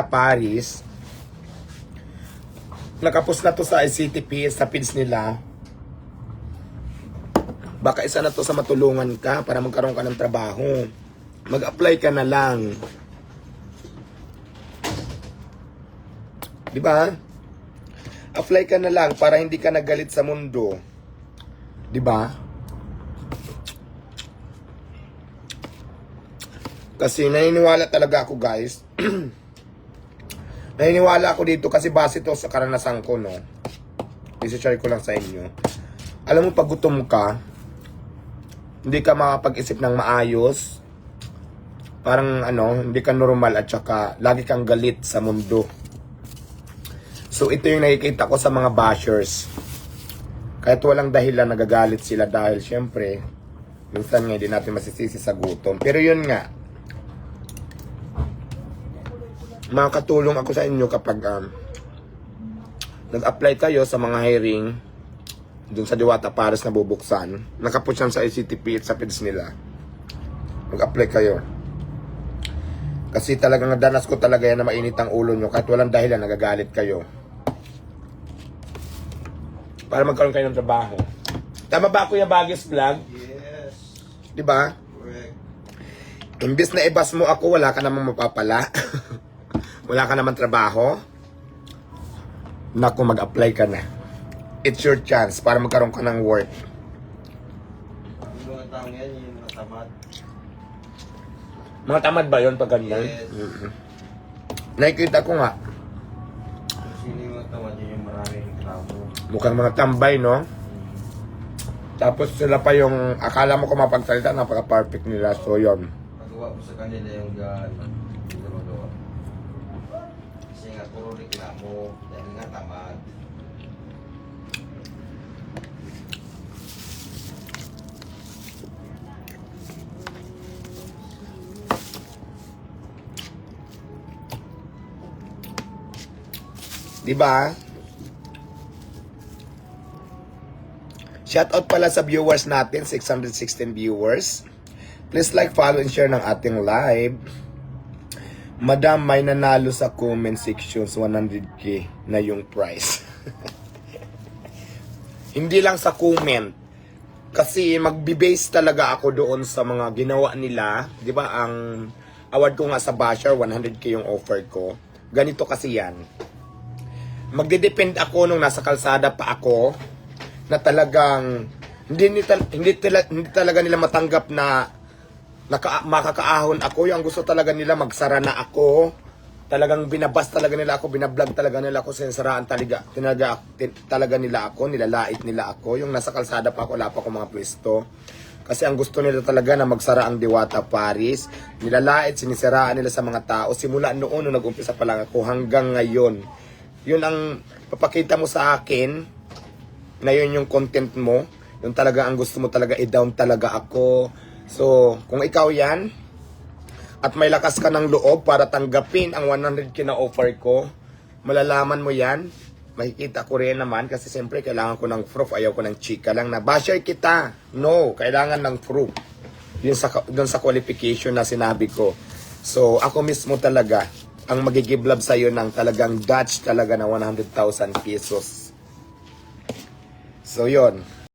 Paris. Nakapos na to sa ICTP, sa pins nila. Baka isa na to sa matulungan ka para magkaroon ka ng trabaho. Mag-apply ka na lang. Di ba? Apply ka na lang para hindi ka nagalit sa mundo. Di ba? Kasi naniniwala talaga ako guys. naniniwala ako dito kasi base to sa karanasan ko no. I-share ko lang sa inyo. Alam mo pag gutom ka, hindi ka makapag-isip ng maayos. Parang ano, hindi ka normal at saka lagi kang galit sa mundo. So ito yung nakikita ko sa mga bashers. Kahit walang dahilan nagagalit sila dahil syempre minsan nga hindi natin masisisi sa gutom. Pero yun nga, makakatulong ako sa inyo kapag um, nag-apply kayo sa mga hiring dun sa Diwata Paris na bubuksan. Nakaput yan sa ICTP at sa PIDS nila. Mag-apply kayo. Kasi talagang nadanas ko talaga yan na mainit ang ulo nyo kahit walang dahilan nagagalit kayo. Para magkaroon kayo ng trabaho. Tama ba Kuya Bagis Vlog? Yes. Di ba? Correct. Imbis na ibas mo ako, wala ka namang mapapala. wala ka naman trabaho. Naku, mag-apply ka na. It's your chance para magkaroon ka ng work. Yung mga taong yan, yung mga tamad. Mga tamad ba yun pag ganyan? Yes. Mhm. Nakikita ko nga, sino yung mga tamad, yun yung maraming reklamo. mukhang mga tambay, no? Tapos sila pa yung, akala mo kung mapagsalita, napaka-perfect nila. So, yun. Pagawa mo sa kanila yung gan, hindi na magawa. Kasi nga, puro reklamo. Dahil nga tamad. Di ba? Shoutout pala sa viewers natin, 616 viewers. Please like, follow, and share ng ating live. Madam, may nanalo sa comment sections 100k na yung price. Hindi lang sa comment. Kasi magbe-base talaga ako doon sa mga ginawa nila. 'Di ba ang award ko nga sa Basher, 100k yung offer ko. Ganito kasi yan magde-depend ako nung nasa kalsada pa ako na talagang hindi hindi, tala- hindi talaga nila matanggap na naka, makakaahon ako. Yung gusto talaga nila magsara na ako. Talagang binabas talaga nila ako, binablog talaga nila ako, sinsaraan talaga, talaga, talaga nila ako, nilalait nila ako. Yung nasa kalsada pa ako, wala pa ako mga pwesto. Kasi ang gusto nila talaga na magsara ang Diwata Paris. Nilalait, sinisiraan nila sa mga tao. Simula noon, nung nag-umpisa pa lang ako, hanggang ngayon. Yun ang papakita mo sa akin na yun yung content mo. Yung talaga ang gusto mo talaga i-down talaga ako. So, kung ikaw yan, at may lakas ka ng loob para tanggapin ang 100k na offer ko, malalaman mo yan. Makikita ko rin naman kasi siyempre kailangan ko ng proof. Ayaw ko ng chika lang na basher kita. No, kailangan ng proof. Yun sa, dun sa qualification na sinabi ko. So, ako mismo talaga ang magigiblab sa'yo ng talagang Dutch talaga na 100,000 pesos. So, yon